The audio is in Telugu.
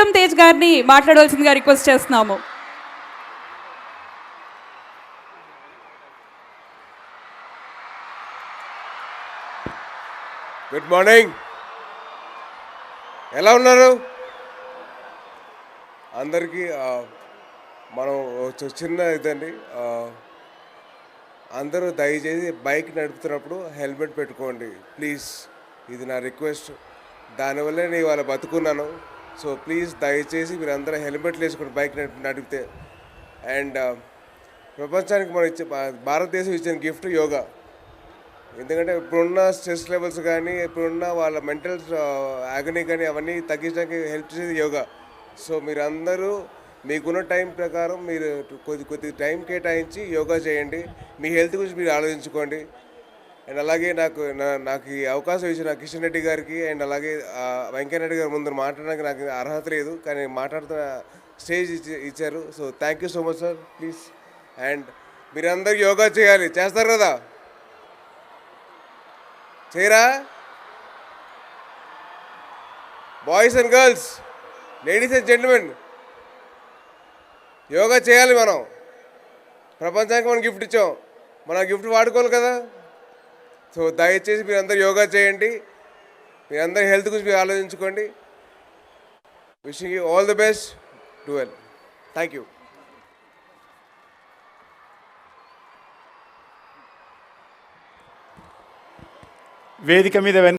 తేజ్ గారిని మాట్లాడవలసిందిగా రిక్వెస్ట్ చేస్తున్నాము. గుడ్ మార్నింగ్ ఎలా ఉన్నారు? అందరికీ మనం చిన్న ఇదండి అందరూ దయచేసి బైక్ నడుపుతున్నప్పుడు హెల్మెట్ పెట్టుకోండి. ప్లీజ్ ఇది నా రిక్వెస్ట్. దానివల్లే నేను ఇవాళ బతుకున్నాను. సో ప్లీజ్ దయచేసి మీరు అందరూ హెల్మెట్లు వేసుకుని బైక్ నడిపి నడిపితే. అండ్ uh, ప్రపంచానికి మనం ఇచ్చే భారతదేశం ఇచ్చిన గిఫ్ట్ యోగా. ఎందుకంటే ఇప్పుడున్న స్ట్రెస్ లెవెల్స్ కానీ ఇప్పుడున్న వాళ్ళ మెంటల్ uh, ఆగనీ కానీ అవన్నీ తగ్గించడానికి హెల్ప్ చేసేది యోగా. సో మీరందరూ మీకున్న టైం ప్రకారం మీరు కొద్ది కొద్ది టైం కేటాయించి యోగా చేయండి. మీ హెల్త్ గురించి మీరు ఆలోచించుకోండి. అండ్ అలాగే నాకు నా- నాకు ఈ అవకాశం ఇచ్చిన కిషన్ రెడ్డి గారికి అండ్ అలాగే వెంకయ్యనాయుడు గారి ముందు మాట్లాడడానికి నాకు అర్హత లేదు కానీ మాట్లాడుతున్న స్టేజ్ ఇచ్చి ఇచ్చారు. So thank you so much sir please and మీరందరూ యోగా చేయాలి. చేస్తారు కదా? చేయరా? Boys and girls ladies and gentlemen yoga చేయాలి మనం. ప్రపంచానికి మనం గిఫ్ట్ ఇచ్చాం. మనం గిఫ్ట్ వాడుకోవాలి కదా? సో దయచేసి మీరు అందరూ యోగా చేయండి. మీరందరి హెల్త్ గురించి మీరు ఆలోచించుకోండి. Wishing you all the best do well thank you వేదిక మీద వెన్